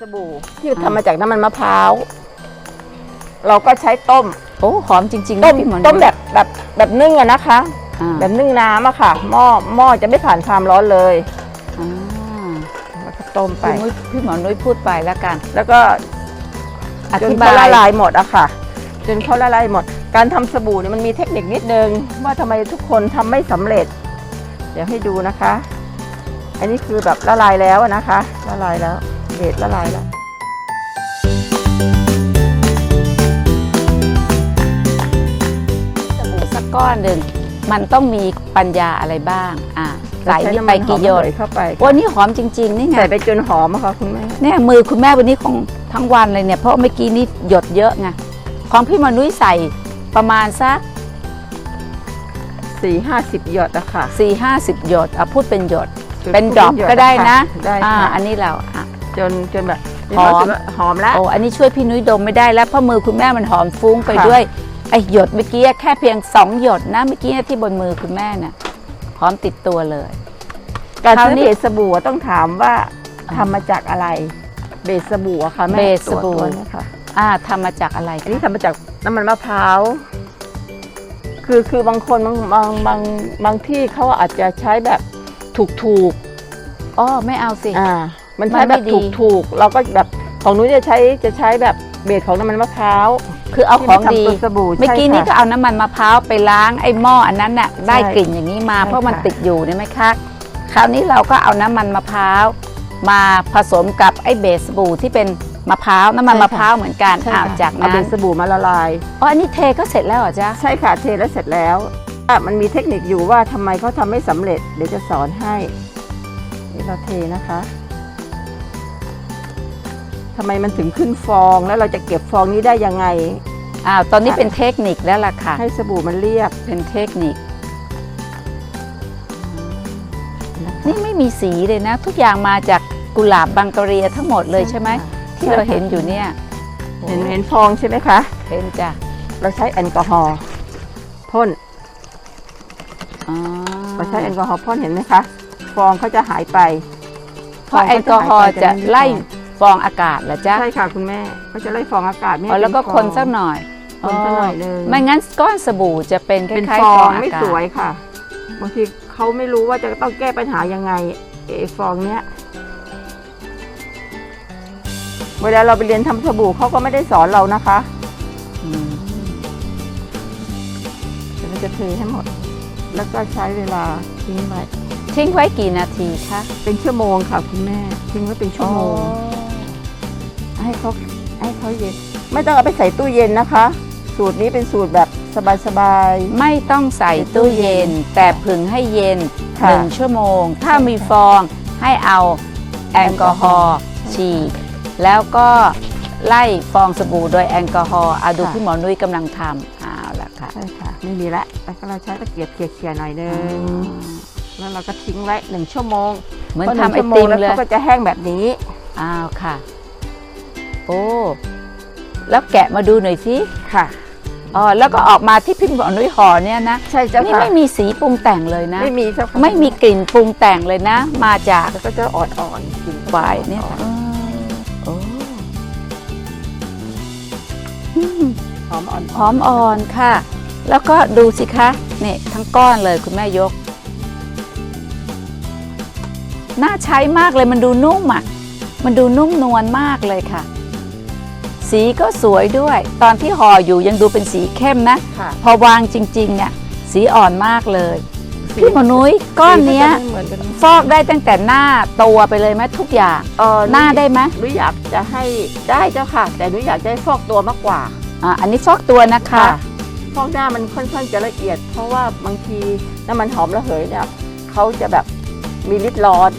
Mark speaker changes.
Speaker 1: สบู่ที่ทำมาจากน้ำมันมะพร้าว เราก็ใช้ต้ม
Speaker 2: โอ้หอมจริงๆ
Speaker 1: ต้
Speaker 2: นะ
Speaker 1: ม
Speaker 2: พี่หมอนุ้ย
Speaker 1: ต้มแบบแบบแบบนึ่งอะนะคะ
Speaker 2: อ่า
Speaker 1: แบบนึ่งน้ำอะค่ะ หม้อหม้อจะไม่ผ่านความร้อนเลย
Speaker 2: อ่า
Speaker 1: แล้วก็ต้มไป
Speaker 2: พี่นุ้ยพี่หมอนุ้ยพูดไปแล้วกัน
Speaker 1: แล้วก็
Speaker 2: อ
Speaker 1: จน
Speaker 2: ธิ
Speaker 1: เขา
Speaker 2: บา
Speaker 1: ละ
Speaker 2: ย
Speaker 1: ลายหมดอะค่ะ จนเขาละลายหมด การทำสบู่เนี่ยมันมีเทคนิคนิดนึง ว่าทำไมทุกคนทำไม่สำเร็จ เดี๋ยวให้ดูนะคะ อันนี้คือแบบละลายแล้วอะนะคะ ละลายแล้ว เบสละลายแล้ว
Speaker 2: สบู่สักก้อนหนึ่งมันต้องมีปัญญาอะไรบ้างอ่าใส่
Speaker 1: เรา
Speaker 2: นี่
Speaker 1: น้ำ
Speaker 2: ไป
Speaker 1: มัน
Speaker 2: กี่หยด
Speaker 1: อมระเหเข้าไป
Speaker 2: โอ้นี่หอมจริง ๆ นี่ไง
Speaker 1: ใส่ไปจนหอมอะค่ะคุณแม่
Speaker 2: เนี่ยมือคุณแม่วันนี้ของทั้งวันเลยเนี่ยเพราะเมื่อกี้นี่หยดเยอะไงของพี่หมอนุ้ยใส่ประมาณสัก
Speaker 1: สี่ห้าสิบหยดอะค่ะ
Speaker 2: 4 5 0หยดเอาพูดเป็นหยด
Speaker 1: คือ
Speaker 2: เป็นดรอป
Speaker 1: หย
Speaker 2: ก็ได้นะ
Speaker 1: ได้
Speaker 2: อ่า
Speaker 1: ค่ะ
Speaker 2: อันนี้เราอะ
Speaker 1: จนจนแบบ
Speaker 2: หอม
Speaker 1: รู้สึกว่าหอมแล้ว
Speaker 2: โอ้อันนี้ช่วยพี่นุ้ยดมไม่ได้แล้วเพราะมือคุณแม่มันหอมฟุ้งไป
Speaker 1: ค่ะ
Speaker 2: ด้วยไอ้หยดเมื่อกี้แค่เพียงสองหยดนะเมื่อกี้ที่บนมือคุณแม่น่ะหอมติดตัวเลย
Speaker 1: การ
Speaker 2: คราว
Speaker 1: ซื้อ
Speaker 2: นี้
Speaker 1: เบสสบู่อะต้องถามว่า
Speaker 2: อ่า
Speaker 1: ทำมาจากอะไร เบสสบู่อะค่ะแม่
Speaker 2: เบสสบู่
Speaker 1: ตัวตัวเนี้ค่ะ
Speaker 2: อ่าทำมาจากอะไร
Speaker 1: อันนี้
Speaker 2: คะ
Speaker 1: ทำมาจากน้ำมันมะพร้าวคือคือบางคนบางบางบางบางที่เขาอาจจะใช้แบบถูกถูก
Speaker 2: อ๋อไม่เอาสิ
Speaker 1: ๆอ่า มันใช้
Speaker 2: มันไม่
Speaker 1: แบบ
Speaker 2: ดี
Speaker 1: ถูกถูกๆเราก็แบบของนุ้ยจะใช้จะใช้แบบเบสของน้ำมันมะพร้าว
Speaker 2: คือเอาของ
Speaker 1: ที่
Speaker 2: ดี
Speaker 1: มาทำตัวสบู่
Speaker 2: เมื่อกี้
Speaker 1: ใช่
Speaker 2: นี้ก็
Speaker 1: ค่ะ
Speaker 2: เอาน้ำมันมะพร้าวไปล้างไอ้หม้ออันนั้นน่ะได้
Speaker 1: ใช่
Speaker 2: กลิ่นอย่างนี้มา
Speaker 1: ใช่
Speaker 2: เพราะมัน
Speaker 1: ค่ะ
Speaker 2: ติดอยู่เนี่ยไหมคะคราวนี้เราก็เอาน้ำมันมะพร้าวมาผสมกับไอ้เบสบู่ที่เป็นมะพร้าวน้ำมันมะพร้าวเหมือนกัน
Speaker 1: ใช่
Speaker 2: อ่า
Speaker 1: ค่ะ
Speaker 2: จาก
Speaker 1: เอา
Speaker 2: นั้
Speaker 1: เบ
Speaker 2: น
Speaker 1: สสบู่มาละลาย
Speaker 2: อ๋ออันนี้เทก็เสร็จแล้วเหรอจ๊ะ
Speaker 1: ใช่ค่ะเทแล้วเสร็จแล้วอะมันมีเทคนิคอยู่ว่าทำไมเขาทำไม่สำเร็จเดี๋ยวจะสอนให้นี่เราเทนะคะ ทำไมมันถึงขึ้นฟองแล้วเราจะเก็บฟองนี้ได้ยังไง
Speaker 2: อ้าวตอนนี้เป็นเทคนิคแล้วล่ะค่ะ
Speaker 1: ให้สบู่มันเรียบ
Speaker 2: เป็นเทคนิค นี่ไม่มีสีเลยนะ ทุกอย่างมาจากกุหลาบบังกะเรียทั้งหมดเลยใช่ไหม ที่เราเห็นอยู่เนี่ย
Speaker 1: เห็นเห็นฟองใช่ไหมคะ
Speaker 2: เห็นจ้ะ
Speaker 1: เราใช้แอลกอฮอล์พ่น
Speaker 2: อ๋อ
Speaker 1: เราใช้แอลกอฮอล์พ่นเห็นไหมคะ ฟองเขาจะหายไป
Speaker 2: เพราะแอลกอฮอล์จะไล่ ฟองอากาศเหรอจ๊ะ
Speaker 1: ใช่ค่ะคุณแม่เขาจะไล่ฟองอากาศไม่
Speaker 2: อ๋อ
Speaker 1: ให้
Speaker 2: แล้วก็
Speaker 1: เป็
Speaker 2: คน
Speaker 1: ฟอง
Speaker 2: สักหน่อย
Speaker 1: คนสักหน่อยหนึง
Speaker 2: ไม่งั้นก้อนสบู่จะเป็นค
Speaker 1: เป็น
Speaker 2: ล้าย
Speaker 1: ฟ
Speaker 2: ๆ
Speaker 1: อ
Speaker 2: ฟองงอา
Speaker 1: ไม่
Speaker 2: กาศ
Speaker 1: สวยค่ะ บางทีเขาไม่รู้ว่าจะต้องแก้ปัญหายังไงไอ้ฟองเนี้ยเวลาเราไปเรียนทำสบู่เขาก็ไม่ได้สอนเรานะคะ
Speaker 2: อืม
Speaker 1: เดี๋ยวเราจะเทให้หมด แล้วก็ใช้เวลาทิ้งไว้
Speaker 2: ทิ้งไว้กี่นาทีคะ
Speaker 1: เป็นชั่วโมงค่ะคุณแม่ทิ้งไว้เป็นชั่วโมง ให้เขาให้เขาเย็น ไม่ต้องเอาไปใส่ตู้เย็นนะคะ สูตรนี้เป็นสูตรแบบสบาย
Speaker 2: ไม่ต้องใส่ตู้เย็น แต่ผึ่งให้เย็น
Speaker 1: ค่ะ
Speaker 2: หนึ่งชั่วโมง ถ้ามีฟองให้เอาแอลกอฮอล์ฉีดแล้วก็ไล่ฟองสบู่โดยแอลกอฮอล์เอาดูพี่หมอนุ้ยกำลังทำเอาละค่ะ
Speaker 1: ๆใช่ค่ะ ไม่มีละแล้วก็เราใช้ตะเกียบเขี่ยๆหน่อยนึงแล้วเราก็ทิ้งไว้หนึ่งชั่วโมง
Speaker 2: เหมือน
Speaker 1: พ
Speaker 2: ทำไอ
Speaker 1: หงชั่วโง
Speaker 2: ติม
Speaker 1: แล้ว
Speaker 2: เลย
Speaker 1: เขาก็จะแห้งแบบนี้
Speaker 2: อ้าวค่ะ โอ้ แล้วแกะมาดูหน่อยสิ
Speaker 1: ค่ะ
Speaker 2: อ๋อ แล้วก็ออกมาที่พี่หมอนุ้ยห่อเนี่ยนะ
Speaker 1: ใช่เจ้า
Speaker 2: นี่
Speaker 1: ค่ะ
Speaker 2: ไม่มีสีปรุงแต่งเลยนะ
Speaker 1: ไม่มีเจ้าค่ะ
Speaker 2: ไม่มีกลิ่นปรุงแต่งเลยนะ มาจาก
Speaker 1: แล้วก็จะอ่อนๆกลิ่น
Speaker 2: ฝ่ายเนี่ย
Speaker 1: อ่อ
Speaker 2: เออโอ้อืม
Speaker 1: หอมอ่อน
Speaker 2: หอมอ่อนค่ะ แล้วก็ดูสิคะนี่ทั้งก้อนเลยคุณแม่ยก น่าใช้มากเลยมันดูนุ่มอะ มันดูนุ่มนวลมากเลยค่ะ สีก็สวยด้วย ตอนที่ห่ออยู่ยังดูเป็นสีเข้มนะ
Speaker 1: ค่ะ
Speaker 2: พอวางจริงๆเนี่ยสีอ่อนมากเลย พี่หมอนุ้ยก้อนเนี้ย
Speaker 1: สีมัจะไม่เหมือนกัน
Speaker 2: ฟอกได้ตั้งแต่หน้าตัวไปเลยไหมทุกอย่าง
Speaker 1: เออ
Speaker 2: หน้าได้ไหม
Speaker 1: หนูอยากจะให้ได้เจ้าค่ะ แต่หนูอยากจะให้ฟอกตัวมากกว่า
Speaker 2: อ่าอันนี้ฟอกตัวนะคะ
Speaker 1: ฟอกหน้ามันค่อนข้างจะละเอียด เพราะว่าบางทีน้ำมันหอมระเหยเนี่ยเขาจะแบบมีฤทธิ์ร้อน